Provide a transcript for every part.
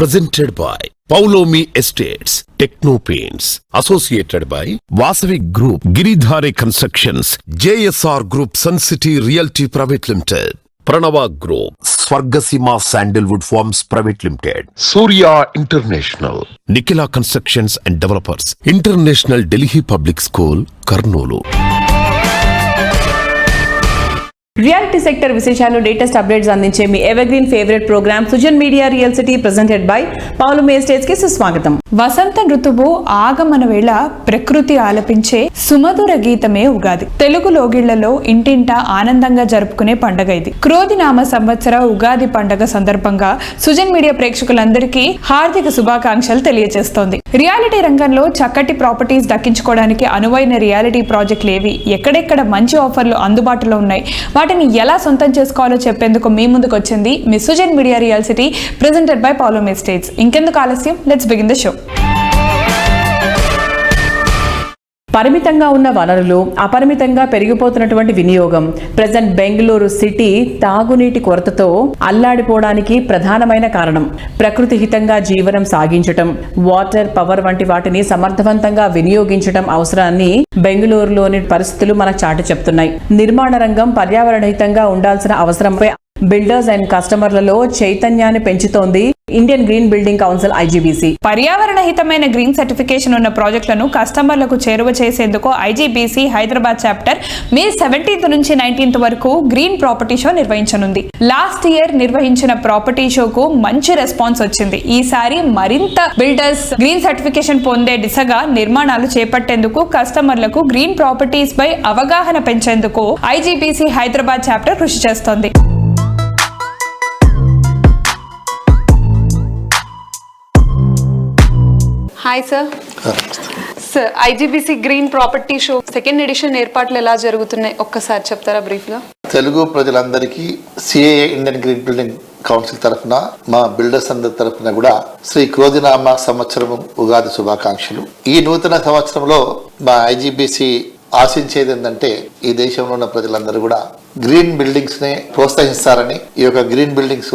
presented by Paulomi Estates, Techno Paints, associated by Vasavi Group, Giridhare Constructions, JSR Group, Sun City Realty Private Limited, Pranava Group, Swargasima Sandalwood Farms Private Limited, Surya International, Nikila Constructions and Developers, International Delhi Public School, Karnolu. Reality sector విశేషాలు latest updates అందించే మీ evergreen favourite programme Sujan media real city presented by పౌలు మేస్టేజ్కి సుస్వాగతం. వసంత ఋతువు ఆగమన వేళ ప్రకృతి ఆలపించే సుమధుర గీతమే ఉగాది. తెలుగు లోగిళ్ళలో ఇంటింటా ఆనందంగా జరుపుకునే పండగ ఇది. క్రోధినామ సంవత్సర ఉగాది పండగ సందర్భంగా సుజన్ మీడియా ప్రేక్షకులందరికీ హార్దిక శుభాకాంక్షలు తెలియజేస్తోంది. రియాలిటీ రంగంలో చక్కటి ప్రాపర్టీస్ దక్కించుకోవడానికి అనువైన రియాలిటీ ప్రాజెక్టులు ఏవి? ఎక్కడెక్కడ మంచి ఆఫర్లు అందుబాటులో ఉన్నాయి? వాటి వాటిని ఎలా సొంతం చేసుకోవాలో చెప్పేందుకు మీ ముందుకు వచ్చింది మీ మీడియా రియల్ ప్రెజెంటెడ్ బై పాలో స్టేట్స్ ఇంకెందుకు ఆలస్యం? లెట్స్ బిగిన్ ద షో పరిమితంగా ఉన్న వనరులు అపరిమితంగా పెరిగిపోతున్నటువంటి వినియోగం ప్రజెంట్ బెంగళూరు సిటీ తాగునీటి కొరతతో అల్లాడిపోవడానికి ప్రధానమైన కారణం. ప్రకృతి హితంగా జీవనం సాగించటం వాటర్ పవర్ వంటి వాటిని సమర్థవంతంగా వినియోగించటం అవసరాన్ని బెంగళూరులోని పరిస్థితులు మనకు చాటి చెప్తున్నాయి. నిర్మాణ రంగం పర్యావరణ హితంగా ఉండాల్సిన అవసరంపై బిల్డర్స్ అండ్ కస్టమర్లలో చైతన్యాన్ని పెంచుతోంది Indian green building council IGBC. పర్యావరణ హితమైన గ్రీన్ సర్టిఫికేషన్ ఉన్న ప్రాజెక్టులను కస్టమర్లకు చేరువ చేసేందుకు IGBC Hyderabad chapter May seventeenth నుంచి నైన్టీన్త్ వరకు గ్రీన్ ప్రాపర్టీ షో నిర్వహించనుంది. లాస్ట్ ఇయర్ నిర్వహించిన ప్రాపర్టీ షోకు మంచి రెస్పాన్స్ వచ్చింది. ఈసారి మరింత బిల్డర్స్ గ్రీన్ సర్టిఫికేషన్ పొందే దిశగా నిర్మాణాలు చేపట్టేందుకు కస్టమర్లకు గ్రీన్ ప్రాపర్టీస్ పై అవగాహన పెంచేందుకు ఐజీబీసీ హైదరాబాద్ చాప్టర్ కృషి చేస్తోంది. Hi sir sir IGBC green property show second edition ఏర్పాట్లు ఎలా జరుగుతున్నాయి? ఒక్కసారి చెప్తారా బ్రీఫ్గా తెలుగు ప్రజలందరికీ CAA Indian green building council తరఫున మా బిల్డర్స్ అందరి తరఫున కూడా శ్రీ క్రోధినామ సంవత్సరం ఉగాది శుభాకాంక్షలు. ఈ నూతన సంవత్సరంలో మా ఐజీబీసీ ఆశించేది ఏంటంటే ఈ దేశంలో ఉన్న ప్రజలందరూ కూడా గ్రీన్ బిల్డింగ్స్ని ప్రోత్సహిస్తారని ఈ యొక్క గ్రీన్ బిల్డింగ్స్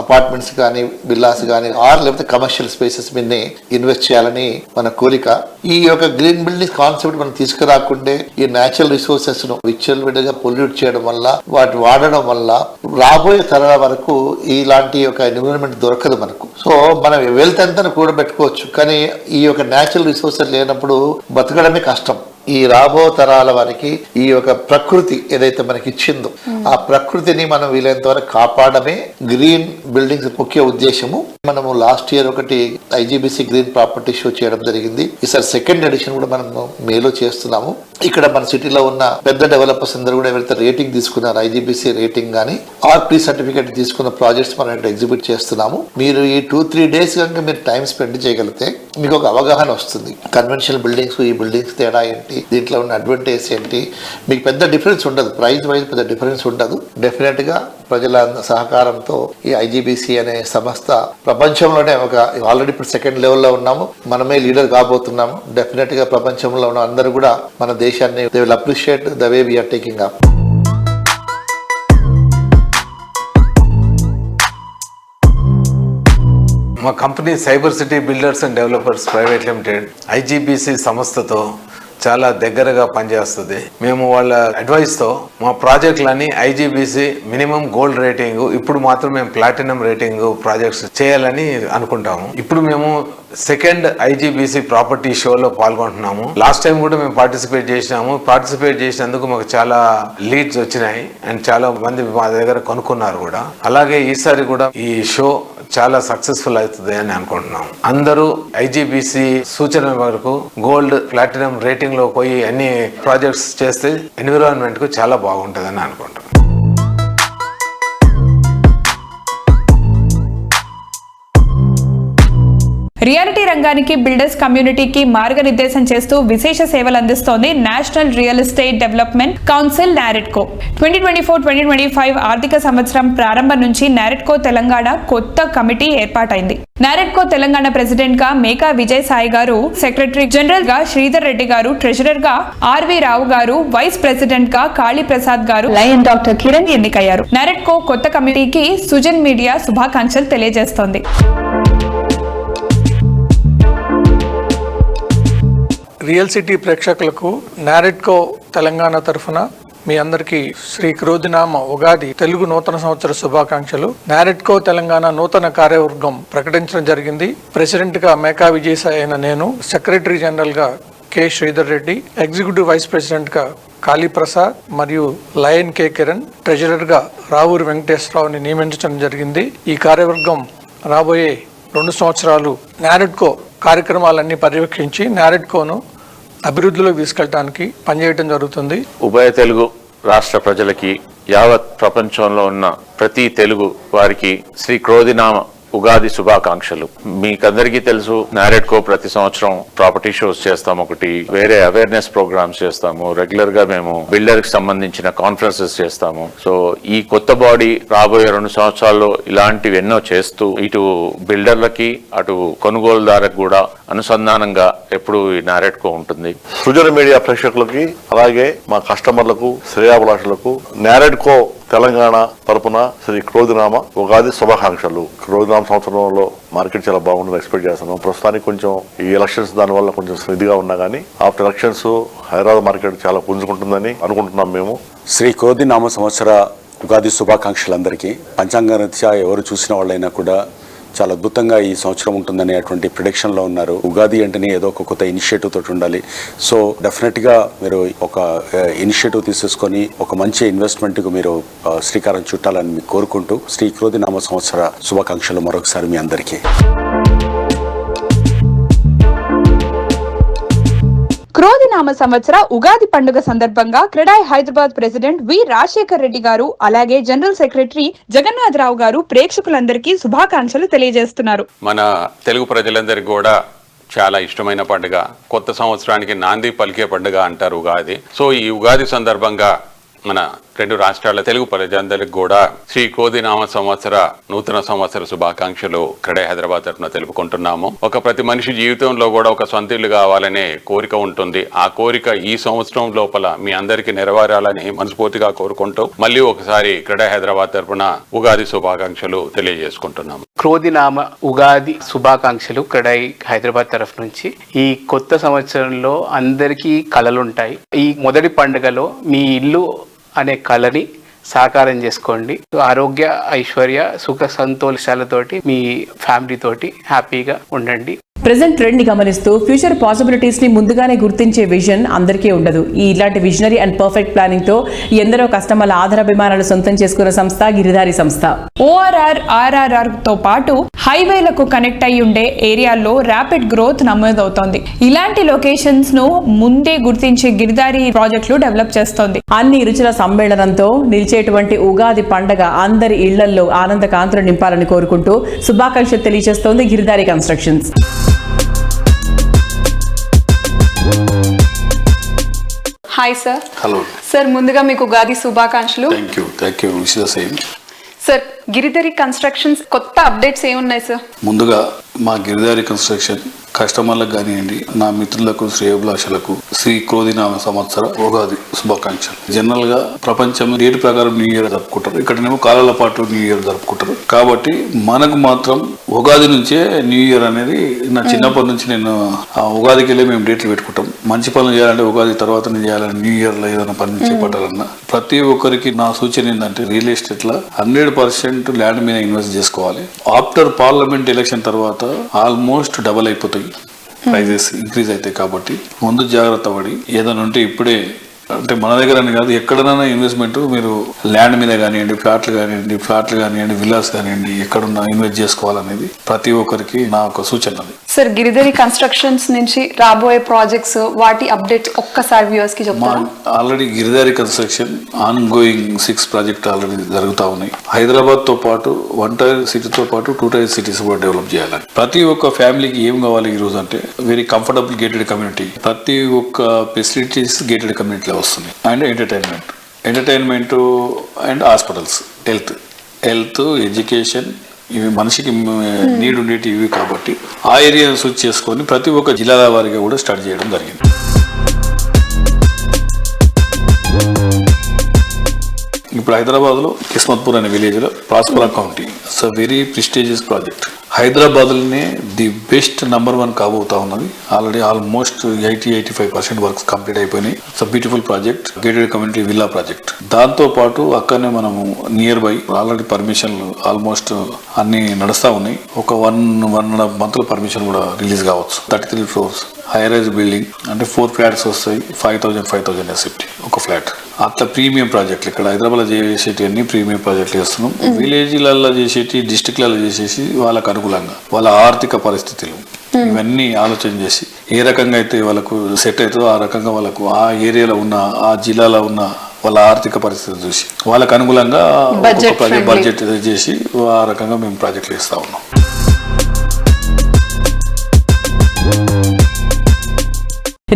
అపార్ట్మెంట్స్ కానీ విల్లాస్ కానీ ఆర్ లేకపోతే కమర్షియల్ స్పేసెస్ మీదనే ఇన్వెస్ట్ చేయాలని మన కోరిక. ఈ యొక్క గ్రీన్ బిల్డింగ్ కాన్సెప్ట్ మనం తీసుకురాకుంటే ఈ నేచురల్ రిసోర్సెస్ను విచ్చల్ విడిగా పొల్యూట్ చేయడం వల్ల వాటి వాడడం వల్ల రాబోయే తరాల వరకు ఇలాంటి యొక్క ఎన్విరాన్మెంట్ దొరకదు మనకు. సో మనం వెల్త్ అంతా కూడబెట్టుకోవచ్చు కానీ ఈ యొక్క నేచురల్ రిసోర్సెస్ లేనప్పుడు బతకడమే కష్టం. ఈ రాబో తరాల వారికి ఈ యొక్క ప్రకృతి ఏదైతే మనకి ఇచ్చిందో ఆ ప్రకృతిని మనం వీలైనంత వరకు కాపాడమే గ్రీన్ బిల్డింగ్స్ ముఖ్య ఉద్దేశము. మనము లాస్ట్ ఇయర్ ఒకటి ఐజీబీసీ గ్రీన్ ప్రాపర్టీ షో చేయడం జరిగింది. ఈసారి సెకండ్ ఎడిషన్ కూడా మనం మేలో చేస్తున్నాము. ఇక్కడ మన సిటీలో ఉన్న పెద్ద డెవలపర్స్ అందరూ కూడా ఎవరైతే రేటింగ్ తీసుకున్నారు ఐజీబీసీ రేటింగ్ కానీ ఆర్పీ సర్టిఫికేట్ తీసుకున్న ప్రాజెక్ట్స్ మనం ఇక్కడ ఎగ్జిబిట్ చేస్తున్నాము. మీరు ఈ టూ త్రీ డేస్ కనుక మీరు టైం స్పెండ్ చేయగలిగితే మీకు ఒక అవగాహన వస్తుంది. కన్వెన్షనల్ బిల్డింగ్స్ ఈ బిల్డింగ్స్ తేడా ఏంటి? దీంట్లో ఉన్న అడ్వాంటేజ్ ఏంటి? మీకు పెద్ద డిఫరెన్స్ ఉండదు. ప్రైస్ వైజ్ పెద్ద డిఫరెన్స్ ఉండదు. డెఫినెట్గా ప్రజల సహకారంతో ఈ ఐజీబీసీ అనే సంస్థ ప్రపంచంలోనే ఒక ఆల్రెడీ ఇప్పుడు సెకండ్ లెవెల్లో ఉన్నాము. మనమే లీడర్ కాబోతున్నాము. డెఫినెట్గా ప్రపంచంలో ఉన్న అందరూ కూడా మన దేశాన్ని they will appreciate the way we're taking up మా company cyber city builders and developers private limited IGBC సంస్థతో చాలా దగ్గరగా పనిచేస్తుంది. మేము వాళ్ళ అడ్వైస్తో మా ప్రాజెక్టులని ఐజీబీసీ మినిమం గోల్డ్ రేటింగ్ ఇప్పుడు మాత్రం మేము ప్లాటినం రేటింగ్ ప్రాజెక్ట్స్ చేయాలని అనుకుంటాము. ఇప్పుడు మేము సెకండ్ ఐజీబీసీ ప్రాపర్టీ షోలో పాల్గొంటున్నాము. లాస్ట్ టైం కూడా మేము పార్టిసిపేట్ చేసినాము. పార్టిసిపేట్ చేసినందుకు మాకు చాలా లీడ్స్ వచ్చినాయి అండ్ చాలా మంది మా దగ్గర కొనుక్కున్నారు కూడా. అలాగే ఈసారి కూడా ఈ షో చాలా సక్సెస్ఫుల్ అవుతుంది అని అనుకుంటున్నాం అందరూ ఐజీబీసీ సూచన వరకు గోల్డ్ ప్లాటినం రేటింగ్లో పోయి అన్ని ప్రాజెక్ట్స్ చేస్తే ఎన్విరాన్మెంట్కు చాలా బాగుంటుందని అనుకుంటున్నాం రియాలిటీ రంగానికి బిల్డర్స్ కమ్యూనిటీకి మార్గనిర్దేశం చేస్తూ విశేష సేవలు అందిస్తోంది national real estate development council NAREDCO twenty twenty four twenty twenty five ఆర్థిక సంవత్సరం ప్రారంభం నుంచి నారెట్కో తెలంగాణ కొత్త కమిటీ ఏర్పాటైంది. నారెట్కో తెలంగాణ ప్రెసిడెంట్గా మేకా విజయ్ సాయి గారు సెక్రటరీ జనరల్గా శ్రీధర్ రెడ్డి గారు ట్రెజరర్గా ఆర్వి రావు గారు వైస్ ప్రెసిడెంట్గా కాళీ ప్రసాద్ గారు లయన్ డాక్టర్ కిరణ్ ఎన్నికయ్యారు. నారెట్కో కొత్త కమిటీకి సుజన్ మీడియా శుభాకాంక్షలు తెలియజేస్తోంది. రియల్ సిటీ ప్రేక్షకులకు నారెట్కో తెలంగాణ తరఫున మీ అందరికీ శ్రీ క్రోధినామ ఉగాది తెలుగు నూతన సంవత్సర శుభాకాంక్షలు. నారెట్కో తెలంగాణ నూతన కార్యవర్గం ప్రకటించడం జరిగింది. ప్రెసిడెంట్గా మేకా విజయసాయి అయిన నేను సెక్రటరీ జనరల్గా K Sridhar Reddy executive vice ప్రెసిడెంట్గా కాళీప్రసాద్ మరియు లయన్ కె కిరణ్ ట్రెజరర్గా రావూరి వెంకటేశ్వరరావుని నియమించడం జరిగింది. ఈ కార్యవర్గం రాబోయే రెండు సంవత్సరాలు నారెట్కో కార్యక్రమాలన్నీ పర్యవేక్షించి నారెడ్కోను అభివృద్ధిలో తీసుకెళ్ళడానికి పనిచేయడం జరుగుతుంది. ఉభయ తెలుగు రాష్ట్ర ప్రజలకి యావత్ ప్రపంచంలో ఉన్న ప్రతి తెలుగు వారికి శ్రీ క్రోధినామ ఉగాది శుభాకాంక్షలు. మీకందరికీ తెలుసు నారెడ్కో ప్రతి సంవత్సరం ప్రాపర్టీ షోస్ చేస్తాం ఒకటి వేరే అవేర్నెస్ ప్రోగ్రామ్స్ చేస్తాము రెగ్యులర్గా మేము బిల్డర్కి సంబంధించిన కాన్ఫరెన్సెస్ చేస్తాము. సో ఈ కొత్త బాడీ రాబోయే రెండు సంవత్సరాల్లో ఇలాంటివి ఎన్నో చేస్తూ ఇటు బిల్డర్లకి అటు కొనుగోలుదారులకు కూడా అనుసంధానంగా ఎప్పుడు ఈ నారెడ్కో ఉంటుంది. సుజన మీడియా ప్రేక్షకులకి అలాగే మా కస్టమర్లకు శ్రేయాభిలాషులకు నారెడ్కో తెలంగాణ తరపున శ్రీ క్రోధినామ ఉగాది శుభాకాంక్షలు. క్రోధినామ సంవత్సరంలో మార్కెట్ చాలా బాగుంటుంది ఎక్స్పెక్ట్ చేస్తున్నాం. ప్రస్తుతానికి కొంచెం ఈ ఎలక్షన్స్ దానివల్ల కొంచెం స్నిధిగా ఉన్నా కానీ ఆఫ్టర్ ఎలక్షన్స్ హైదరాబాద్ మార్కెట్ చాలా పుంజుకుంటుందని అనుకుంటున్నాం మేము. శ్రీ క్రోధినామ సంవత్సర ఉగాది శుభాకాంక్షలందరికీ పంచాంగ రీత్యా ఎవరు చూసిన వాళ్ళైనా కూడా చాలా అద్భుతంగా ఈ సంవత్సరం ఉంటుందనేటువంటి ప్రిడిక్షన్లో ఉన్నారు. ఉగాది అంటేనే ఏదో ఒక కొత్త ఇనిషియేటివ్ తోటి ఉండాలి. సో డెఫినెట్గా మీరు ఒక ఇనిషియేటివ్ తీసేసుకొని ఒక మంచి ఇన్వెస్ట్మెంట్కు మీరు శ్రీకారం చుట్టాలని మీకు కోరుకుంటూ శ్రీ క్రోధి నామ సంవత్సర శుభాకాంక్షలు మరొకసారి మీ అందరికీ. క్రోధినామ సంవత్సర ఉగాది పండుగ సందర్భంగా CREDAI Hyderabad president V Rajasekhar Reddy గారు అలాగే జనరల్ సెక్రటరీ జగన్నాథరావు గారు ప్రేక్షకులందరికీ శుభాకాంక్షలు తెలియజేస్తున్నారు. మన తెలుగు ప్రజలందరికీ కూడా చాలా ఇష్టమైన పండుగ. కొత్త సంవత్సరానికి నాంది పలికే పండుగ అంటారు ఉగాది. సో ఈ ఉగాది సందర్భంగా మన రెండు రాష్ట్రాల తెలుగు ప్రజలందరికీ కూడా శ్రీ కోదినామ సంవత్సర నూతన సంవత్సర శుభాకాంక్షలు క్రడే హైదరాబాద్ తరఫున తెలుపుకుంటున్నాము. ఒక ప్రతి మనిషి జీవితంలో కూడా ఒక సొంత ఇల్లు కావాలనే కోరిక ఉంటుంది. ఆ కోరిక ఈ సంవత్సరం లోపల మీ అందరికీ నెరవేరాలని మనస్ఫూర్తిగా కోరుకుంటూ మళ్ళీ ఒకసారి క్రడే హైదరాబాద్ తరఫున ఉగాది శుభాకాంక్షలు తెలియజేసుకుంటున్నాము. క్రోధినామ ఉగాది శుభాకాంక్షలు క్రడై హైదరాబాద్ తరఫు నుంచి. ఈ కొత్త సంవత్సరంలో అందరికీ కళలుంటాయి ఈ మొదటి పండుగలో మీ ఇల్లు అనే కళని సాకారం చేసుకోండి. ఆరోగ్య ఐశ్వర్య సుఖ సంతోషాలతోటి మీ ఫ్యామిలీ తోటి హ్యాపీగా ఉండండి. ప్రెసెంట్ ట్రెండ్ని గమనిస్తూ ఫ్యూచర్ పాసిబిలిటీస్ని ముందుగానే గుర్తించే విజన్ అందరికీ ఉండదు. ఈ ఇలాంటి విజనరీ అండ్ పర్ఫెక్ట్ ప్లానింగ్తో ఎందరో కస్టమర్ల ఆధారాభిమానాలు సొంతం చేసుకున్న సంస్థ గిరిధారి సంస్థ. ఓఆర్ఆర్ ఆర్ఆర్ఆర్తో పాటు హైవేలకు కనెక్ట్ అయి ఉండే ఏరియాల్లో ర్యాపిడ్ గ్రోత్ నమోదవుతోంది. ఇలాంటి లొకేషన్స్ను ముందే గుర్తించి గిరిదారి ప్రాజెక్టులు డెవలప్ చేస్తోంది. అన్ని రుచుల సమ్మేళనంతో నిలిచేటువంటి ఉగాది పండగ అందరి ఇళ్ళల్లో ఆనంద కాంతులు నింపాలని కోరుకుంటూ శుభాకాంక్షలు తెలియజేస్తోంది Giridhari constructions. Hi sir hello sir ముందుగా మీకు ఉగాది శుభాకాంక్షలు. Thank you thank you wish the same sir Giridhari constructions కొత్త అప్డేట్స్ ఏమున్నాయి సార్ ముందుగా మా గిరిదారి కన్స్ట్రక్షన్ కస్టమర్లకు కానివ్వండి నా మిత్రులకు శ్రేయభిలాషులకు శ్రీ క్రోధినామ సంవత్సర ఉగాది శుభాకాంక్షలు. జనరల్గా ప్రపంచం డేట్ ప్రకారం న్యూ ఇయర్ జరుపుకుంటారు. ఇక్కడనేమో కాలాల పాటు న్యూ ఇయర్ జరుపుకుంటారు. కాబట్టి మనకు మాత్రం ఉగాది నుంచే న్యూ ఇయర్ అనేది నా చిన్నప్పటి నుంచి నేను ఆ ఉగాదికి వెళ్ళి మేము డేట్లు పెట్టుకుంటాం. మంచి పనులు చేయాలంటే ఉగాది తర్వాత చేయాలని న్యూ ఇయర్లో ఏదైనా పని చేపట్టాలన్నా ప్రతి ఒక్కరికి నా సూచన ఏంటంటే రియల్ ఎస్టేట్లో హండ్రెడ్ పర్సెంట్ ల్యాండ్ మీద ఇన్వెస్ట్ చేసుకోవాలి. ఆఫ్టర్ పార్లమెంట్ ఎలక్షన్ తర్వాత ఆల్మోస్ట్ డబల్ అయిపోతాయి. ప్రైజెస్ ఇంక్రీజ్ అవుతాయి కాబట్టి ముందు జాగ్రత్త పడి ఏదైనా ఉంటే ఇప్పుడే అంటే మన దగ్గర అని కాదు ఎక్కడైనా ఇన్వెస్ట్మెంట్ మీరు ల్యాండ్ మీద కానివ్వండి ఫ్లాట్లు కానివ్వండి ఫ్లాట్లు కానివ్వండి విల్లాస్ కానివ్వండి ఎక్కడున్నా ఇన్వెస్ట్ చేసుకోవాలనేది ప్రతి ఒక్కరికి నా ఒక సూచన అది. సార్ గిరిధరి కన్స్ట్రక్షన్స్ నుంచి రాబోయే ప్రాజెక్ట్స్ వాటి అప్డేట్ ఒక్కసారి వ్యూవర్స్కి చెప్తాను already Giridhari construction ongoing six project already జరుగుతూ ఉన్నాయి. హైదరాబాద్తో పాటు వన్ టైర్ సిటీతో పాటు టూ టైర్ సిటీస్ కూడా డెవలప్ చేయాలని. ప్రతి ఒక్క ఫ్యామిలీకి ఏం కావాలి ఈ రోజు అంటే వెరీ కంఫర్టబుల్ గేటెడ్ కమ్యూనిటీ ప్రతి ఒక్క ఫెసిలిటీస్ గేటెడ్ కమ్యూనిటీలో వస్తున్నాయి and entertainment entertainment and hospitals health health education ఇవి మనిషికి నీడు నీటి ఇవి కాబట్టి ఆ ఏరియాను సూచి చేసుకొని ప్రతి ఒక్క జిల్లాల వారిగా కూడా స్టార్ట్ చేయడం జరిగింది. ఇప్పుడు హైదరాబాద్లో కిస్మత్పూర్ అనే విలేజ్లో Prospera county it's a very prestigious project హైదరాబాద్లోనే ది బెస్ట్ నంబర్ వన్ కాబోతా ఉన్నది. Already almost eighty eighty five percent works complete అయిపోయినాయి. It's beautiful project gated community villa project దాంతో పాటు అక్కడనే మనము నియర్ బై ఆల్రెడీ పర్మిషన్లు ఆల్మోస్ట్ అన్ని నడుస్తా ఉన్నాయి. ఒక వన్ వన్ అండ్ హాఫ్ మంత్లో పర్మిషన్ కూడా రిలీజ్ కావచ్చు. Thirty three floors high rise building అంటే ఫోర్ ఫ్లాట్స్ వస్తాయి. Five thousand five thousand SFT ఒక ఫ్లాట్ అట్లా ప్రీమియం ప్రాజెక్టులు ఇక్కడ హైదరాబాద్లో చేసేటి అన్ని ప్రీమియం ప్రాజెక్టులు చేస్తున్నాం. విలేజ్లలో చేసేటి డిస్టిక్లలో చేసేసి వాళ్ళకు అనుకూలంగా వాళ్ళ ఆర్థిక పరిస్థితులు ఇవన్నీ ఆలోచన చేసి ఏ రకంగా అయితే వాళ్ళకు సెట్ అవుతుందో ఆ రకంగా వాళ్ళకు ఆ ఏరియాలో ఉన్న ఆ జిల్లాలో ఉన్న వాళ్ళ ఆర్థిక పరిస్థితి చూసి వాళ్ళకు అనుకూలంగా. బడ్జెట్ చేసి ఆ రకంగా మేము ప్రాజెక్టులు ఇస్తా ఉన్నాం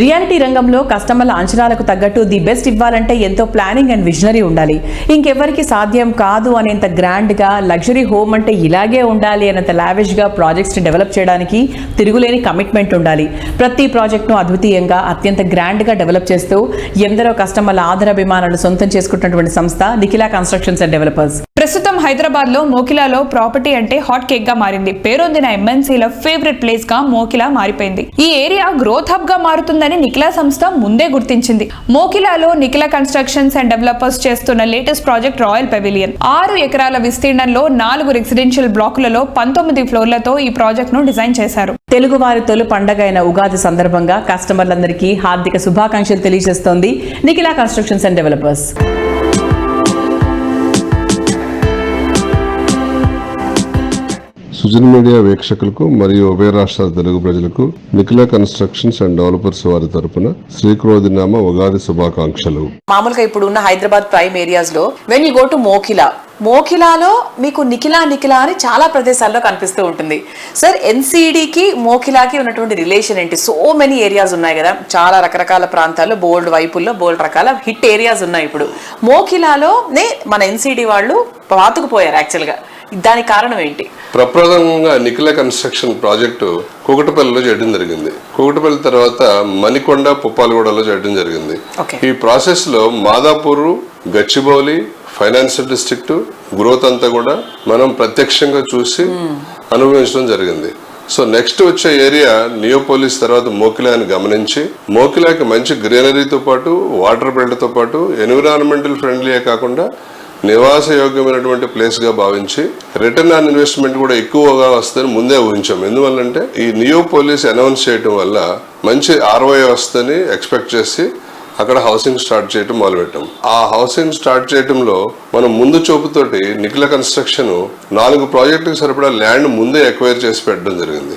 రియాలిటీ రంగంలో కస్టమర్ల అంచనాలకు తగ్గట్టు ది బెస్ట్ ఇవ్వాలంటే ఎంతో ప్లానింగ్ అండ్ విజనరీ ఉండాలి. ఇంకెవరికి సాధ్యం కాదు అనేంత గ్రాండ్గా లగ్జరీ హోమ్ అంటే ఇలాగే ఉండాలి అనేంత లావిష్గా గా డెవలప్ చేయడానికి తిరుగులేని కమిట్మెంట్ ఉండాలి. ప్రతి ప్రాజెక్ట్ను అద్వితీయంగా అత్యంత గ్రాండ్గా డెవలప్ చేస్తూ ఎందరో కస్టమర్ల ఆదరాభిమానాలు సొంతం చేసుకుంటున్నటువంటి సంస్థ నిఖిలా కన్స్ట్రక్షన్స్ అండ్ డెవలపర్స్. ప్రస్తుతం హైదరాబాద్లో మోకిలాలో ప్రాపర్టీ అంటే హాట్ కేక్గా మారింది. పేరొందిన ఎంఎన్సీల ఫేవరెట్ ప్లేస్గా మోకిలా మారిపోయింది. ఈ ఏరియా గ్రోత్ హబ్గా మారుతుందని నిఖిలా సంస్థ ముందే గుర్తించింది. మోకిలాలో నిఖిలా కన్స్ట్రక్షన్స్ అండ్ డెవలపర్స్ చేస్తున్న లేటెస్ట్ ప్రాజెక్ట్ రాయల్ పెవిలియన్. ఆరు ఎకరాల విస్తీర్ణంలో నాలుగు రెసిడెన్షియల్ బ్లాకులలో పంతొమ్మిది ఫ్లోర్లతో ఈ ప్రాజెక్ట్ను డిజైన్ చేశారు. తెలుగువారి తొలి పండగ అయిన ఉగాది సందర్భంగా కస్టమర్లందరికీ హార్దిక శుభాకాంక్షలు తెలియజేస్తోంది Nikhila constructions and developers. Sujan media వీక్షకులకు మరియు ఉభయ రాష్ట్రాల తెలుగు ప్రజలకు నిఖిలా కన్స్ట్రక్షన్స్ అండ్ డెవలపర్స్ వారి తరపున శ్రీక్రోధినామ ఉగాది శుభాకాంక్షలు. మామూలుగా ఇప్పుడు ఉన్న హైదరాబాద్ ప్రైమ్ ఏరియాస్లో when you go to Mokila మోకిలాలో మీకు నిఖిలా నిఖిలా అని చాలా ప్రదేశాల్లో కనిపిస్తూ ఉంటుంది. సార్ ఎన్సీడీకి మోకిలాకి ఉన్నటువంటి రిలేషన్ ఏంటి? సో మెనీ ఏరియాస్ ఉన్నాయి కదా. చాలా రకరకాల ప్రాంతాల్లో బోల్డ్ వైపుల్లో బోల్డ్ రకాల హిట్ ఏరియాస్ ఉన్నాయి ఇప్పుడు. మోఖిలాలోనే మన ఎన్సీడీ వాళ్ళు పాతుకుపోయారు యాక్చువల్గా దానికి కారణం ఏంటి? ప్రప్రథమంగా నిఖిల కన్స్ట్రక్షన్ ప్రాజెక్టు కూకటపల్లిలో చేయడం జరిగింది. కూకటపల్లి తర్వాత మణికొండ పుప్పాలగూడలో చేయడం జరిగింది. ఈ ప్రాసెస్లో Madhapur Gachibowli financial district growth అంతా కూడా మనం ప్రత్యక్షంగా చూసి అనుభవించడం జరిగింది. సో నెక్స్ట్ వచ్చే ఏరియా నియోపోలిస్ తర్వాత మోకిలా అని గమనించి మోకిలాకి మంచి గ్రీనరీతో పాటు వాటర్ బెల్ట్తో పాటు ఎన్విరాన్మెంటల్ ఫ్రెండ్లీయే కాకుండా నివాస యోగ్యమైనటువంటి ప్లేస్గా భావించి రిటర్న్ ఆన్ ఇన్వెస్ట్మెంట్ కూడా ఎక్కువగా వస్తుందని ముందే ఊహించాం. ఎందువల్లంటే ఈ నియో పోలీస్ అనౌన్స్ చేయడం వల్ల మంచి ఆర్వై వస్తుందని ఎక్స్పెక్ట్ చేసి అక్కడ హౌసింగ్ స్టార్ట్ చేయడం మొదలుపెట్టాం. ఆ హౌసింగ్ స్టార్ట్ చేయడంలో మనం ముందు చూపుతోటి నిఖిల కన్స్ట్రక్షన్ నాలుగు ప్రాజెక్టుకి సరిపడా ల్యాండ్ ముందే ఎక్వైర్ చేసి పెట్టడం జరిగింది.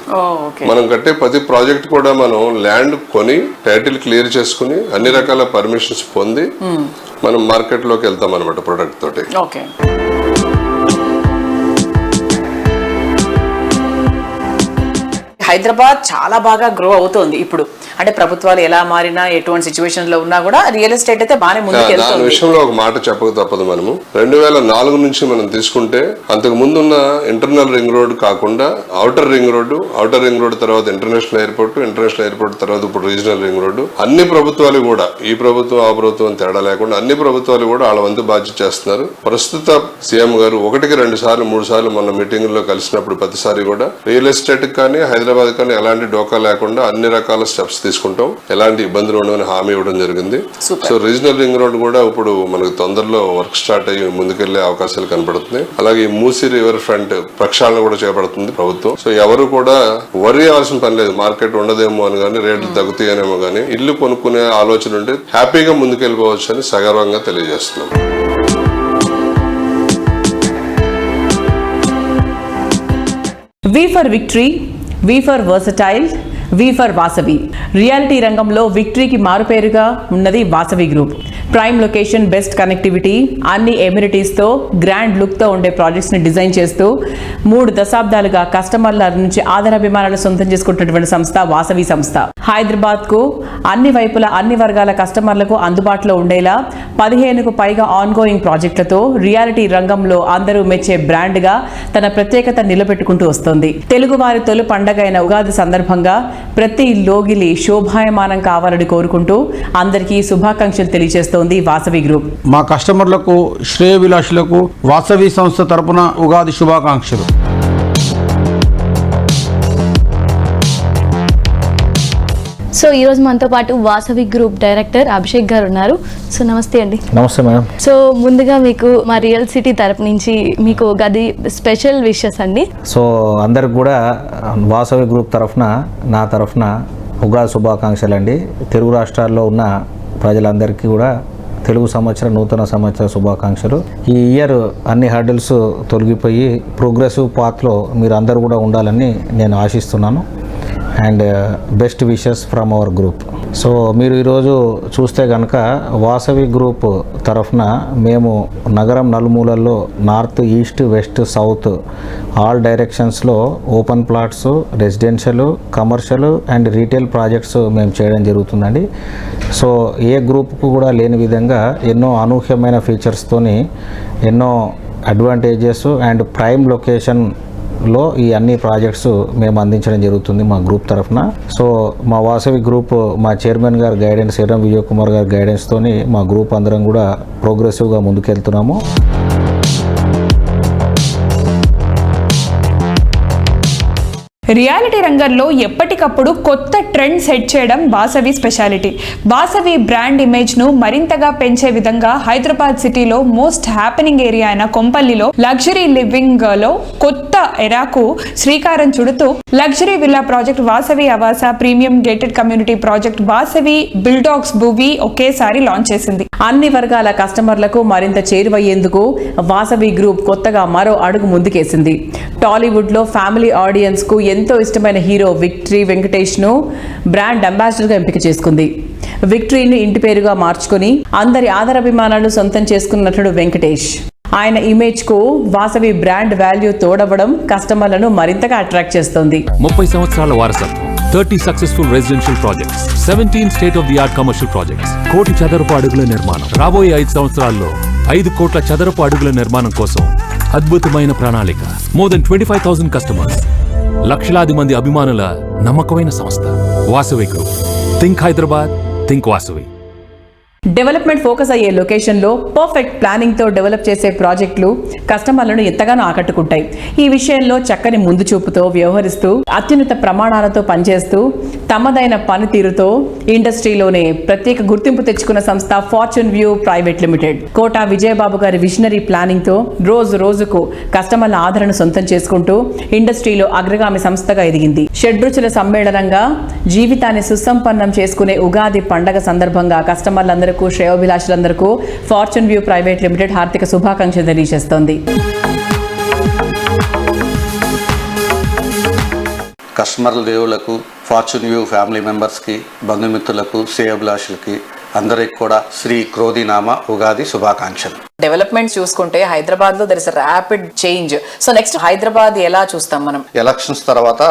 మనం కట్టే ప్రతి ప్రాజెక్ట్ కూడా మనం ల్యాండ్ కొని టైటిల్ క్లియర్ చేసుకుని అన్ని రకాల పర్మిషన్స్ పొంది మనం మార్కెట్లోకి వెళ్తాం అనమాట ప్రొడక్ట్ తోటి. ఓకే. హైదరాబాద్ చాలా బాగా గ్రో అవుతోంది ఇప్పుడు. అంటే ప్రభుత్వాలు ఎలా మారినా ఎటువంటి సిచ్యువేషన్లో ఉన్నా కూడా రియల్ ఎస్టేట్ అయితే బాగానే ముందుకు వెళ్తుంది విషయంలో ఒక మాట చెప్పక తప్పదు మనము. రెండు వేల నాలుగు నుంచి మనం తీసుకుంటే అంతకు ముందున్న ఇంటర్నల్ రింగ్ రోడ్ కాకుండా outer ring road outer ring road తర్వాత ఇంటర్నేషనల్ ఎయిర్పోర్ట్ ఇంటర్నేషనల్ ఎయిర్పోర్ట్ తర్వాత ఇప్పుడు రీజనల్ రింగ్ రోడ్డు అన్ని ప్రభుత్వాలు కూడా ఈ ప్రభుత్వం ఆ ప్రభుత్వం తేడా లేకుండా అన్ని ప్రభుత్వాలు కూడా వాళ్ళ వంతు బాధ్యత చేస్తున్నారు. ప్రస్తుత సీఎం గారు ఒకటికి రెండు సార్లు మూడు సార్లు మన మీటింగ్లో కలిసినప్పుడు ప్రతిసారి కూడా రియల్ ఎస్టేట్ కానీ హైదరాబాద్ కానీ ఎలాంటి డోకా లేకుండా అన్ని రకాల స్టెప్స్ తీసుకుంటాం. ఎలాంటి ఇబ్బందులు ఉండవని హామీ ఇవ్వడం జరిగింది. సో రీజనల్ రింగ్ రోడ్ కూడా ఇప్పుడు మనకు తొందరలో వర్క్ స్టార్ట్ అయ్యి ముందుకెళ్ళే అవకాశాలు కనబడుతున్నాయి అలాగే మూసీ రివర్ ఫ్రంట్ ప్రక్షాళన కూడా చేపడుతుంది ప్రభుత్వం. సో ఎవరు కూడా వరి అవ్వాల్సిన పని లేదు. మార్కెట్ ఉండదేమో అని కానీ రేట్లు తగ్గుతాయనేమో కానీ ఇల్లు కొనుక్కునే ఆలోచన ఉంటే హ్యాపీగా ముందుకెళ్ళిపోవచ్చు అని సగర్వంగా తెలియజేస్తున్నాం. V for victory V for versatile V for Vasavi. Reality రంగంలో విక్టరీకి మారుపేరుగా ఉన్నది Vasavi group. Prime location best connectivity అన్ని ఎమ్యూనిటీస్తో గ్రాండ్ లుక్తో ఉండే ప్రాజెక్ట్స్ని డిజైన్ చేస్తూ మూడు దశాబ్దాలుగా కస్టమర్ల నుంచి ఆదరాభిమానాలు సొంతం చేసుకుంటున్నటువంటి సంస్థ వాసవి సంస్థ. హైదరాబాద్కు అన్ని వైపుల అన్ని వర్గాల కస్టమర్లకు అందుబాటులో ఉండేలా పదిహేనుకు పైగా ఆన్గోయింగ్ ప్రాజెక్టులతో రియాలిటీ రంగంలో అందరూ మెచ్చే బ్రాండ్గా తన ప్రత్యేకత నిలబెట్టుకుంటూ వస్తోంది. తెలుగువారి తొలి పండగ అయిన ఉగాది సందర్భంగా ప్రతి లోగిలి శోభాయమానం కావాలని కోరుకుంటూ అందరికీ శుభాకాంక్షలు తెలియజేస్తోంది వాసవి గ్రూప్. మా కస్టమర్లకు శ్రేయభిలాషులకు వాసవి సంస్థ తరపున ఉగాది శుభాకాంక్షలు. సో ఈరోజు మనతో పాటు వాసవి గ్రూప్ డైరెక్టర్ అభిషేక్ గారు ఉన్నారు. సో నమస్తే అండి. నమస్తే మేడం. సో ముందుగా మీకు మా రియల్ సిటీ తరపు నుంచి మీకు గది స్పెషల్ విషెస్ అండి. సో అందరికి కూడా వాసవి గ్రూప్ తరఫున నా తరఫున ఉగాది శుభాకాంక్షలు అండి. తెలుగు రాష్ట్రాల్లో ఉన్న ప్రజలందరికీ కూడా తెలుగు సంవత్సరం నూతన సంవత్సర శుభాకాంక్షలు. ఈ ఇయర్ అన్ని హర్డిల్స్ తొలగిపోయి ప్రోగ్రెసివ్ పాత్లో మీరు అందరూ కూడా ఉండాలని నేను ఆశిస్తున్నాను. And best wishes from our group so మీరు ఈరోజు చూస్తే కనుక వాసవి గ్రూప్ తరఫున మేము నగరం నలుమూలల్లో north east west south all డైరెక్షన్స్లో open plots residential commercial and retail projects మేము చేయడం జరుగుతుందండి. సో ఏ గ్రూప్కు కూడా లేని విధంగా ఎన్నో అనూహ్యమైన ఫీచర్స్తోని ఎన్నో అడ్వాంటేజెస్ అండ్ ప్రైమ్ లొకేషన్ లో ఈ అన్ని ప్రాజెక్ట్స్ మేము అందించడం జరుగుతుంది మా గ్రూప్ తరఫున. సో మా వాసవి గ్రూప్ మా చైర్మన్ గారి గైడెన్స్ ఎర్రం విజయ్ కుమార్ గారి గైడెన్స్తోని మా గ్రూప్ అందరం కూడా ప్రోగ్రెసివ్గా ముందుకెళ్తున్నాము. రియాలిటీ రంగంలో ఎప్పటికప్పుడు కొత్త ట్రెండ్ సెట్ చేయడం వాసవి స్పెషాలిటీ. వాసవి బ్రాండ్ ఇమేజ్ను మరింతగా పెంచే విధంగా హైదరాబాద్ సిటీలో మోస్ట్ హ్యాపెనింగ్ ఏరియా అయిన కొంపల్లిలో లగ్జరీ లివింగ్లో కొత్త ఎరాకు శ్రీకారం చుడుతూ luxury villa project Vasavi Avasa premium gated community project Vasavi బిల్డాక్స్ Bhuvi ఒకేసారి లాంచ్ చేసింది. అన్ని వర్గాల కస్టమర్లకు మరింత చేరువయ్యేందుకు వాసవి గ్రూప్ కొత్తగా మరో అడుగు ముందుకేసింది. టాలీవుడ్లో ఫ్యామిలీ ఆడియన్స్కు ఎంతో ఇష్టమైన హీరో విక్టరీ వెంకటేష్ను బ్రాండ్ అంబాసిడర్గా ఎంపిక చేసుకుంది. విక్టరీని ఇంటి పేరుగా మార్చుకుని అందరి ఆదరాభిమానాలు సొంతం చేసుకున్న నటుడు వెంకటేష్. ఆయన ఇమేజ్కు వాసవి బ్రాండ్ వాల్యూ తోడవడం కస్టమర్లను మరింతగా అట్రాక్ట్ చేస్తోంది. ముప్పై సంవత్సరాల వారసత్వం. Thirty successful residential projects seventeen state of the art commercial projects. కోటి చదరపు అడుగుల నిర్మాణం. రాబోయే ఐదు సంవత్సరాల్లో ఐదు కోట్ల చదరపు అడుగుల నిర్మాణం కోసం అద్భుతమైన ప్రణాళిక. More than twenty five thousand customers లక్షలాది మంది అభిమానుల నమ్మకమైన సంస్థ. Vasavi group think Hyderabad think Vasavi development focus అయ్యే లొకేషన్లో పర్ఫెక్ట్ ప్లానింగ్తో డెవలప్ చేసే ప్రాజెక్టులు కస్టమర్లను ఎంతగానో ఆకట్టుకుంటాయి. ఈ విషయంలో చక్కని ముందు చూపుతో వ్యవహరిస్తూ అత్యున్నత ప్రమాణాలతో పనిచేస్తూ తమదైన పనితీరుతో ఇండస్ట్రీలోనే ప్రత్యేక గుర్తింపు తెచ్చుకున్న సంస్థ fortune view private limited. Kota Vijayababu గారి విషనరీ ప్లానింగ్తో రోజు రోజుకు కస్టమర్ల ఆదరణ సొంతం చేసుకుంటూ ఇండస్ట్రీలో అగ్రగామి సంస్థగా ఎదిగింది. షడ్రుచుల సమ్మేళనంగా జీవితాన్ని సుసంపన్నం చేసుకునే ఉగాది పండగ సందర్భంగా కస్టమర్లందరికీ శ్రేయోభిలాషులందరకు ఫార్చ్యూన్ వ్యూ ప్రైవేట్ లిమిటెడ్ హార్దిక శుభాకాంక్షలు తెలియజేస్తోంది. కస్టమర్ల దేవులకు ఫార్చ్యూన్ వ్యూ ఫ్యామిలీ మెంబర్స్కి బంధుమిత్రులకు శ్రేయభిలాషులకి అందరికి కూడా శ్రీ క్రోధినామ ఉగాది శుభాకాంక్షలు. డెవలప్మెంట్ చూసుకుంటే హైదరాబాద్లో there is rapid change so next Hyderabad ఎలా చూస్తాం మనం? ఎలక్షన్స్ తర్వాత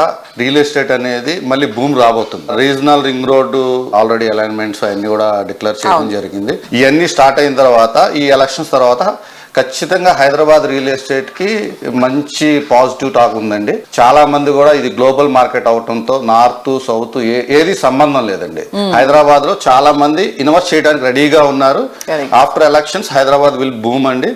రియల్ ఎస్టేట్ అనేది మళ్ళీ భూమి రాబోతుంది. Regional ring road already alignments అన్ని కూడా డిక్లేర్ చేయడం జరిగింది. ఇవన్నీ స్టార్ట్ అయిన తర్వాత ఈ ఎలక్షన్స్ తర్వాత ఖచ్చితంగా హైదరాబాద్ రియల్ ఎస్టేట్కి మంచి పాజిటివ్ టాక్ ఉందండి. చాలా మంది కూడా ఇది గ్లోబల్ మార్కెట్ అవటంతో నార్త్ సౌత్ ఏది సంబంధం లేదండి. హైదరాబాద్లో చాలా మంది ఇన్వెస్ట్ చేయడానికి రెడీగా ఉన్నారు. After elections Hyderabad will boom అండి.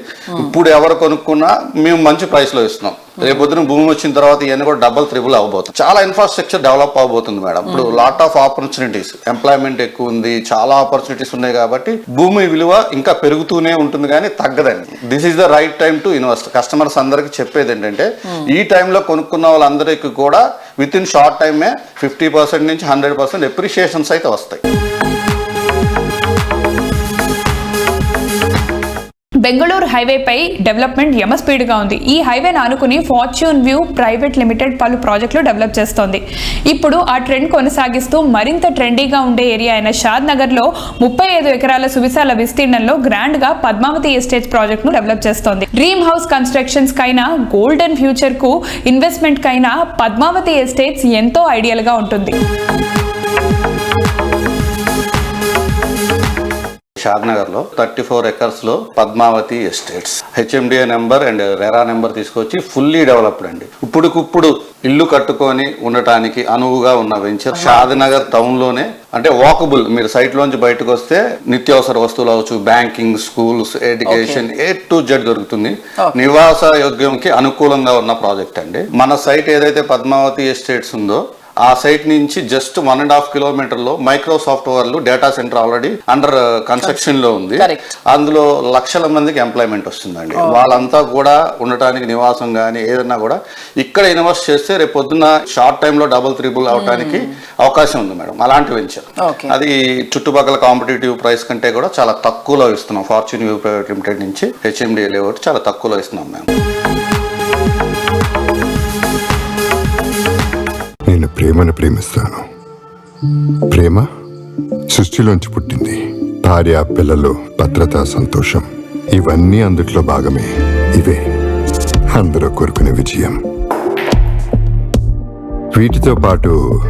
ఇప్పుడు ఎవరు కొనుక్కున్నా మేము మంచి ప్రైస్లో ఇస్తున్నాం. రేపొద్దున భూమి వచ్చిన తర్వాత ఇవన్నీ కూడా డబల్ త్రిబుల్ అవబోతుంది చాలా ఇన్ఫ్రాస్ట్రక్చర్ డెవలప్ అవబోతుంది మేడం. ఇప్పుడు లాట్ ఆఫ్ ఆపర్చునిటీస్ ఎంప్లాయ్మెంట్ ఎక్కువ ఉంది చాలా ఆపర్చునిటీస్ ఉన్నాయి కాబట్టి భూమి విలువ ఇంకా పెరుగుతూనే ఉంటుంది కానీ తగ్గదండి. This is the right time to invest customers అందరికి చెప్పేది ఏంటంటే ఈ టైంలో కొనుక్కున్న వాళ్ళందరికీ కూడా విత్ ఇన్ షార్ట్ టైమే ఫిఫ్టీ పర్సెంట్ నుంచి హండ్రెడ్ పర్సెంట్ ఎప్రిషియేషన్స్ అయితే వస్తాయి. బెంగళూరు హైవేపై డెవలప్మెంట్ యమ స్పీడ్గా ఉంది. ఈ హైవేను ఆనుకుని ఫార్చ్యూన్ వ్యూ ప్రైవేట్ లిమిటెడ్ పలు ప్రాజెక్టులు డెవలప్ చేస్తోంది. ఇప్పుడు ఆ ట్రెండ్ కొనసాగిస్తూ మరింత ట్రెండీగా ఉండే ఏరియా అయిన షాద్ నగర్లో ముప్పై ఐదు ఎకరాల సువిశాల విస్తీర్ణంలో గ్రాండ్గా పద్మావతి ఎస్టేట్స్ ప్రాజెక్ట్ను డెవలప్ చేస్తోంది. డ్రీమ్ హౌస్ కన్స్ట్రక్షన్స్ కైనా గోల్డెన్ ఫ్యూచర్కు ఇన్వెస్ట్మెంట్ కైనా పద్మావతి ఎస్టేట్స్ ఎంతో ఐడియల్గా ఉంటుంది. షాద్నగర్లో thirty four ఎకర్స్లో Padmavathi estates. HMDA number and RERA number తీసుకొచ్చి ఫుల్లీ డెవలప్డ్ అండి. ఇప్పుడుకిప్పుడు ఇల్లు కట్టుకొని ఉండటానికి అనువుగా ఉన్న వెంచర్ షాద్నగర్ టౌన్లోనే అంటే వాకబుల్ మీరు సైట్ లోంచి బయటకు వస్తే నిత్యావసర వస్తువులు అవచ్చు banking schools education A to Z దొరుకుతుంది. నివాస యోగ్యంకి అనుకూలంగా ఉన్న ప్రాజెక్ట్ అండి. మన సైట్ ఏదైతే పద్మావతి ఎస్టేట్స్ ఉందో ఆ సైట్ నుంచి జస్ట్ వన్ అండ్ హాఫ్ కిలోమీటర్లో మైక్రోసాఫ్ట్ వాళ్ళు డేటా సెంటర్ ఆల్రెడీ అండర్ కన్స్ట్రక్షన్లో ఉంది అందులో లక్షల మందికి ఎంప్లాయ్మెంట్ వస్తుందండి. వాళ్ళంతా కూడా ఉండటానికి నివాసం కానీ ఏదన్నా కూడా ఇక్కడ ఇన్వెస్ట్ చేస్తే రేపు పొద్దున్న షార్ట్ టైమ్లో డబుల్ త్రిబుల్ అవడానికి అవకాశం ఉంది మేడం. అలాంటి వెంచర్. అది చుట్టుపక్కల కాంపిటేటివ్ ప్రైస్ కంటే కూడా చాలా తక్కువలో ఇస్తున్నాం. ఫార్చ్యూన్ వ్యూ ప్రైవేట్ లిమిటెడ్ నుంచి హెచ్ఎండి లేఅవుట్ చాలా తక్కువలో ఇస్తున్నాం మేము ప్రేమను ప్రేమిస్తాను. ప్రేమ సృష్టిలోంచి పుట్టింది. భార్య పిల్లలు భద్రత సంతోషం ఇవన్నీ అందుట్లో భాగమే. ఇవే అందరూ కోరుకునే విజయం. వీటితో పాటు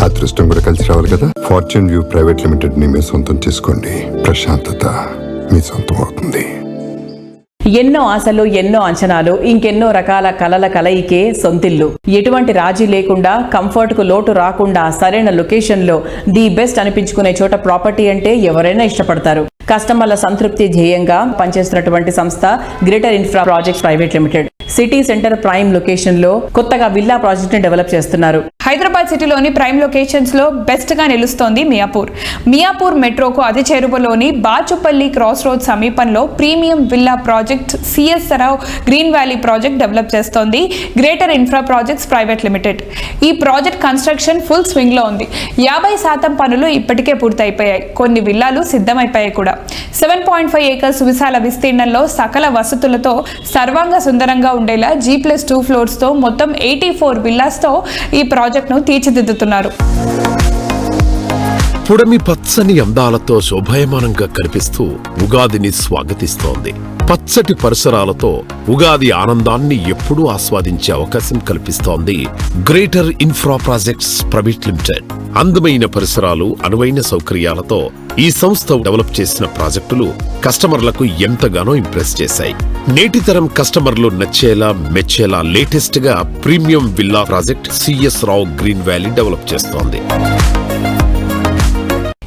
అదృష్టం కూడా కలిసి రావాలి కదా? ఫార్చ్యూన్ వ్యూ ప్రైవేట్ లిమిటెడ్ని మీ సొంతం చేసుకోండి. ప్రశాంతత మీ సొంతం అవుతుంది. ఎన్నో ఆశలు ఎన్నో అంచనాలు ఇంకెన్నో రకాల కలల కలయికే సొంతిల్లు. ఎటువంటి రాజీ లేకుండా కంఫర్ట్కు లోటు రాకుండా సరైన లొకేషన్లో ది బెస్ట్ అనిపించుకునే చోట ప్రాపర్టీ అంటే ఎవరైనా ఇష్టపడతారు. కస్టమర్ల సంతృప్తి ధ్యేయంగా పనిచేస్తున్నటువంటి సంస్థ greater infra project private limited. City center prime లొకేషన్లో కొత్తగా విల్లా ప్రాజెక్ట్ని డెవలప్ చేస్తున్నారు. హైదరాబాద్ సిటీలోని ప్రైమ్ లొకేషన్స్లో బెస్ట్గా నిలుస్తోంది మియాపూర్. మియాపూర్ మెట్రోకు అతి చేరువలోని బాచుపల్లి క్రాస్ రోడ్ సమీపంలో premium villa project CS Rao green valley project develop చేస్తోంది. Greater infra projects private limited. ఈ ప్రాజెక్ట్ కన్స్ట్రక్షన్ ఫుల్ స్వింగ్లో ఉంది. యాభై శాతం పనులు ఇప్పటికే పూర్తయిపోయాయి. కొన్ని విల్లాలు సిద్ధమైపోయాయి కూడా. సెవెన్ పాయింట్ ఫైవ్ ఏకర్స్ విశాల విస్తీర్ణంలో సకల వసతులతో సర్వాంగ సుందరంగా ఉండేలా జీ ప్లస్ టూ ఫ్లోర్స్తో మొత్తం ఎయిటీ ఫోర్ విల్లాస్తో ఈ ప్రాజెక్ట్ను తీర్చిదిద్దుతున్నారు. పుడమి పచ్చని అందాలతో శోభాయమానంగా కనిపిస్తూ ఉగాదిని స్వాగతిస్తోంది. పచ్చటి పరిసరాలతో ఉగాది ఆనందాన్ని ఎప్పుడూ ఆస్వాదించే అవకాశం కల్పిస్తోంది greater infra projects private limited అందమైన పరిసరాలు అనువైన సౌకర్యాలతో ఈ సంస్థ డెవలప్ చేసిన ప్రాజెక్టులు కస్టమర్లకు ఎంతగానో ఇంప్రెస్ చేశాయి. నేటి తరం కస్టమర్లు నచ్చేలా మెచ్చేలా లేటెస్ట్గా premium villa project CS Rao green valley develop చేస్తోంది.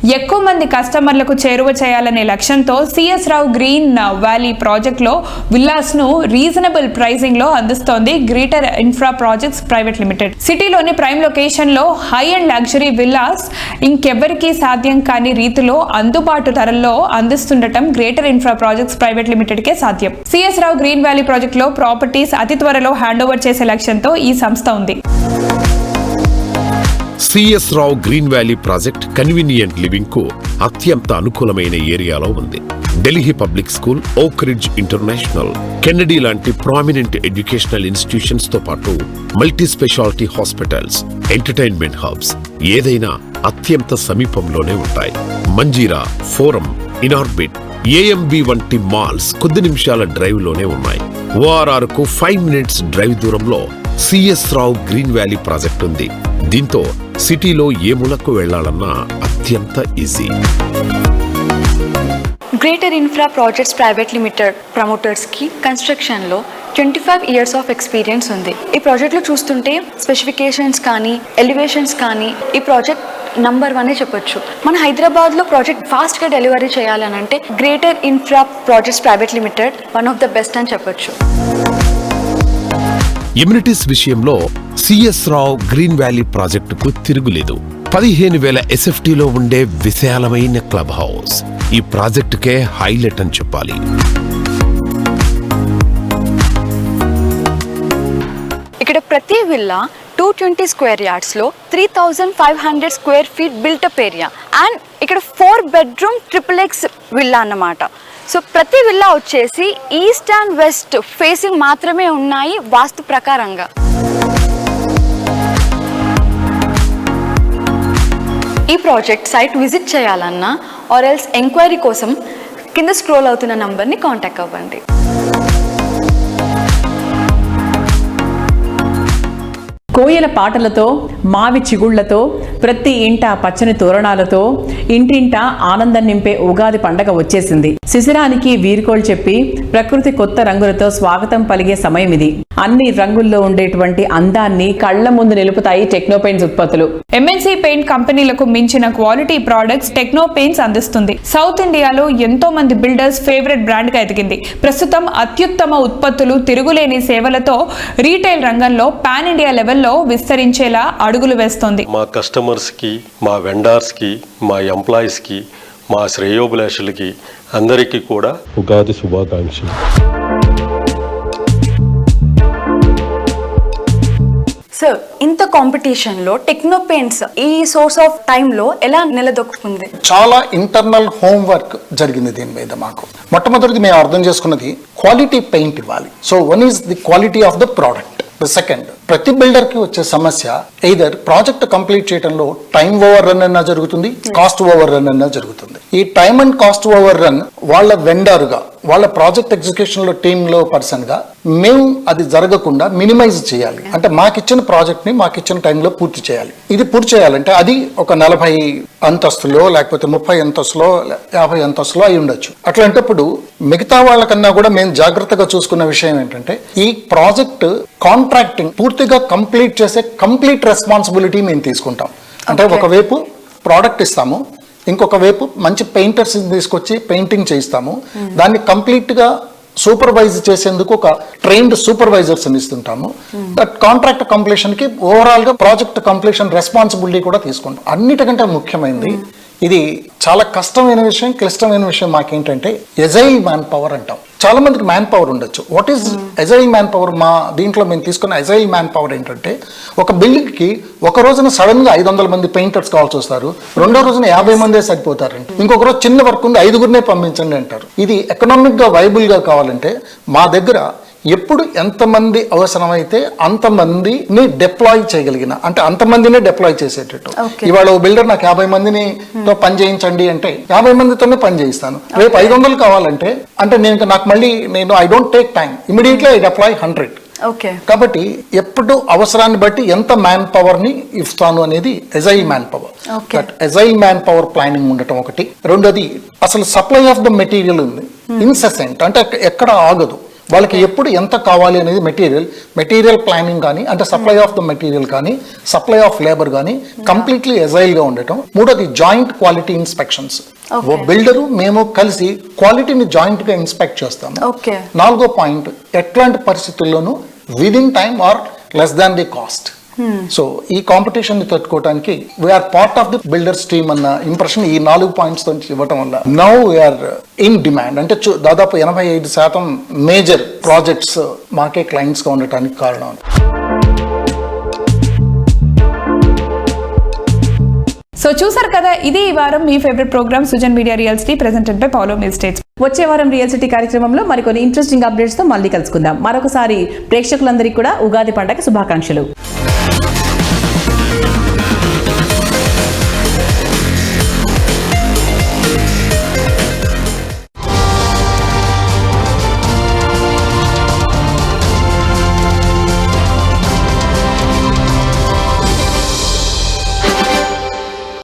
ఎక్కువ మంది కస్టమర్లకు చేరువ చేయాలనే లక్ష్యంతో సిఎస్ రావు గ్రీన్ వ్యాలీ ప్రాజెక్ట్లో విల్లాస్ను రీజనబుల్ ప్రైజింగ్లో అందిస్తోంది greater infra projects private limited. సిటీలోని ప్రైమ్ లొకేషన్లో హై అండ్ లగ్జరీ విల్లాస్ ఇంకెవ్వరికీ సాధ్యం కాని రీతిలో అందుబాటు ధరల్లో అందిస్తుండటం గ్రేటర్ ఇన్ఫ్రా ప్రాజెక్ట్స్ ప్రైవేట్ లిమిటెడ్కే సాధ్యం. సిఎస్ రావు గ్రీన్ వ్యాలీ ప్రాజెక్ట్లో ప్రాపర్టీస్ అతి త్వరలో హ్యాండ్ ఓవర్ చేసే లక్ష్యంతో ఈ సంస్థ ఉంది. CS Rao green valley project convenient లివింగ్కు అత్యంత అనుకూలమైన ఏరియాలో ఉంది. Delhi public school oak ridge international Kennedy లాంటి ప్రామినెంట్ ఎడ్యుకేషనల్ ఇన్స్టిట్యూషన్స్తో పాటు multi specialty hospitals entertainment hubs ఏదైనా అత్యంత సమీపంలోనే ఉంటాయి. మంజీరా ఫోరం ఇనార్బిట్ ఏఎంబి వంటి మాల్స్ కొద్ది నిమిషాల డ్రైవ్లోనే ఉన్నాయి ఓఆర్ఆర్కు ఫైవ్ మినిట్స్ డ్రైవ్ దూరంలో CS Rao green valley project ఉంది. దీంతో సిటీలో ఏ మూలకు వెళ్ళాలన్నా అత్యంత easy. Greater infra projects private limited ప్రమోటర్స్కి కన్స్ట్రక్షన్లో twenty five years of experience ఉంది. ఈ ప్రాజెక్ట్లో చూస్తుంటే స్పెసిఫికేషన్స్ కానీ ఎలివేషన్స్ కానీ ఈ ప్రాజెక్ట్ నంబర్ వన్ చెప్పొచ్చు. మన హైదరాబాద్లో ప్రాజెక్ట్ ఫాస్ట్గా delivery చేయాలనంటే greater infra projects private limited one of the best అని చెప్పొచ్చు. ఇమ్యూనిటీస్ విషయంలో సిఎస్ రావు గ్రీన్ వ్యాలీ ప్రాజెక్టుకు తిరుగులేదు. పదిహేను వేల ఎస్ఎఫ్టీలో ఉండే విశాలమైన క్లబ్ హౌస్. ఈ ప్రాజెక్టుకే హైలైట్ అని చెప్పాలి. ఇక్కడ ప్రతి villa two twenty square యార్డ్స్లో three thousand five hundred square feet built up area. And ఇక్కడ four bedroom triple X villa అన్నమాట. సో ప్రతి విల్లా వచ్చేసి ఈస్ట్ అండ్ వెస్ట్ ఫేసింగ్ మాత్రమే ఉన్నాయి వాస్తు ప్రకారంగా. ఈ ప్రాజెక్ట్ సైట్ విజిట్ చేయాలన్నా ఆర్ ఎల్స్ ఎంక్వైరీ కోసం కింద స్క్రోల్ అవుతున్న నంబర్ని కాంటాక్ట్ అవ్వండి. కోయల పాటలతో మావి చిగుళ్ళతో ప్రతి ఇంట పచ్చని తోరణాలతో ఇంటింట ఆనందం నింపే ఉగాది పండగ వచ్చేసింది. శిశిరానికి వీరుకోలు చెప్పి ప్రకృతి కొత్త రంగులతో స్వాగతం పలిగే సమయం ఇది అన్ని రంగుల్లో ఉండేటువంటి అందాన్ని కళ్ళ ముందు నిలుపుతాయి టెక్నోపెయిన్స్ ఉత్పత్తులు. ఎంఎన్సీ పెయింట్ కంపెనీలకు మించిన క్వాలిటీ ప్రోడక్ట్స్ టెక్నో పెయింట్స్ అందిస్తుంది. సౌత్ ఇండియాలో ఎంతో మంది బిల్డర్స్ ఫేవరెట్ బ్రాండ్గా ఎదిగింది. ప్రస్తుతం అత్యుత్తమ ఉత్పత్తులు తిరుగులేని సేవలతో రీటైల్ రంగంలో పాన్ ఇండియా లెవెల్లో విస్తరించేలా అడుగులు వేస్తోంది. మా కస్టమర్స్కి మా వెండర్స్కి మా ఎంప్లాయీస్కి మా శ్రేయోభిలాషులకి అందరికీ కూడా ఉగాది శుభాకాంక్షలు. సార్ ఇంత కాంపిటీషన్లో టెక్నో పెయింట్స్ ఈ సోర్స్ ఆఫ్ టైంలో ఎలా నిలదొక్కుంది చాలా ఇంటర్నల్ హోంవర్క్ జరిగింది దీని మీద మాకు. మొట్టమొదటిది మేము అర్థం చేసుకున్నది క్వాలిటీ పెయింట్ ఇవ్వాలి. So one is the quality of the product second ప్రతి బిల్డర్కి వచ్చే సమస్య ఎయిదర్ ప్రాజెక్ట్ కంప్లీట్ చేయడంలో టైం ఓవర్ రన్ అన్నా జరుగుతుంది కాస్ట్ ఓవర్ రన్ అన్నా జరుగుతుంది. ఈ time and cost over run వాళ్ళ vendor గా వాళ్ళ ప్రాజెక్ట్ ఎగ్జిక్యూషన్లో టీమ్లో పర్సన్గా మేము అది జరగకుండా మినిమైజ్ చేయాలి. అంటే మాకిచ్చిన ప్రాజెక్ట్ని మాకిచ్చిన టైంలో పూర్తి చేయాలి. ఇది పూర్తి చేయాలంటే అది ఒక నలభై అంతస్తులో లేకపోతే ముప్పై అంతస్తులో యాభై అంతస్తులో అయి ఉండొచ్చు. అట్లాంటప్పుడు మిగతా వాళ్ళకన్నా కూడా మేము జాగ్రత్తగా చూసుకున్న విషయం ఏంటంటే ఈ ప్రాజెక్ట్ కాంట్రాక్టింగ్ పూర్తిగా కంప్లీట్ చేసే కంప్లీట్ రెస్పాన్సిబిలిటీ మేము తీసుకుంటాం. అంటే ఒకవైపు ప్రోడక్ట్ ఇస్తాము ఇంకొక వైపు మంచి పెయింటర్స్ తీసుకొచ్చి పెయింటింగ్ చేయిస్తాము. దాన్ని కంప్లీట్గా సూపర్వైజ్ చేసేందుకు ఒక ట్రైన్డ్ సూపర్వైజర్స్ ఇస్తుంటాము. దట్ కాంట్రాక్ట్ కంప్లీషన్కి ఓవరాల్గా ప్రాజెక్ట్ కంప్లీషన్ రెస్పాన్సిబిలిటీ కూడా తీసుకుంటాం. అన్నిటికంటే ముఖ్యమైనది ఇది చాలా కష్టమైన విషయం క్లిష్టమైన విషయం మాకేంటంటే ఎజైల్ మ్యాన్ పవర్ అంటాం. చాలా మందికి మ్యాన్ పవర్ ఉండొచ్చు. What is agile man power మా దీంట్లో మేము తీసుకున్న ఎజైల్ మ్యాన్ పవర్ ఏంటంటే ఒక బిల్డింగ్కి ఒక రోజున సడన్గా ఐదు వందల మంది పెయింటర్స్ కావాల్సి వస్తారు. రెండో రోజున యాభై మందే సరిపోతారండి ఇంకొక రోజు చిన్న వర్క్ ఉంది ఐదుగురినే పంపించండి అంటారు. ఇది ఎకనామిక్గా వైబుల్గా కావాలంటే మా దగ్గర ఎప్పుడు ఎంతమంది అవసరమైతే అంతమందిని డిప్లాయ్ చేయగలిగిన అంటే అంతమందినే డిప్లాయ్ చేసేటట్టు. ఇవాళ బిల్డర్ నాకు యాభై మందిని తో పని చేయించండి అంటే యాభై మందితోనే పని చేయిస్తాను. రేపు ఐదు వందలు కావాలంటే అంటే నేను నాకు మళ్ళీ నేను I don't take time immediately I deploy hundred కాబట్టి ఎప్పుడు అవసరాన్ని బట్టి ఎంత మ్యాన్ పవర్ని ఇస్తాను అనేది agile man power agile man power planning ఉండటం ఒకటి. రెండోది అసలు సప్లై ఆఫ్ ద మెటీరియల్ ఉంది. ఇన్సెసెంట్ అంటే ఎక్కడ ఆగదు. వాళ్ళకి ఎప్పుడు ఎంత కావాలి అనేది మెటీరియల్ మెటీరియల్ ప్లానింగ్ కానీ అంటే సప్లై ఆఫ్ ద మెటీరియల్ కానీ సప్లై ఆఫ్ లేబర్ కానీ కంప్లీట్లీ ఎజైల్గా ఉండటం. మూడోది జాయింట్ క్వాలిటీ ఇన్స్పెక్షన్స్ ఓ బిల్డరు మేము కలిసి క్వాలిటీని జాయింట్గా ఇన్స్పెక్ట్ చేస్తాము. ఓకే నాలుగో పాయింట్ ఎట్లాంటి పరిస్థితుల్లోనూ within time or less than the cost so ఈ కాంపిటీషన్ని తట్టుకోవడానికి we are part of the builders team అన్న ఇంప్రెషన్ ఈ నాలుగు పాయింట్స్తో ఇవ్వటం వల్ల. నౌ వీఆర్ ఇన్ డిమాండ్ అంటే దాదాపు ఎనభై ఐదు శాతం మేజర్ ప్రాజెక్ట్స్ మాకే క్లయింట్స్గా ఉండటానికి కారణం. సో చూసారు కదా ఇది ఈ వారం మీ favourite program Sujan media real city presented by Paulo మిస్టేట్స్ వచ్చే వారం రియల్ సిటీ కార్యక్రమంలో మరికొన్ని ఇంట్రెస్టింగ్ అప్డేట్స్తో మళ్ళీ కలుసుకుందాం. మరొకసారి ప్రేక్షకులందరికీ కూడా ఉగాది పండగ శుభాకాంక్షలు.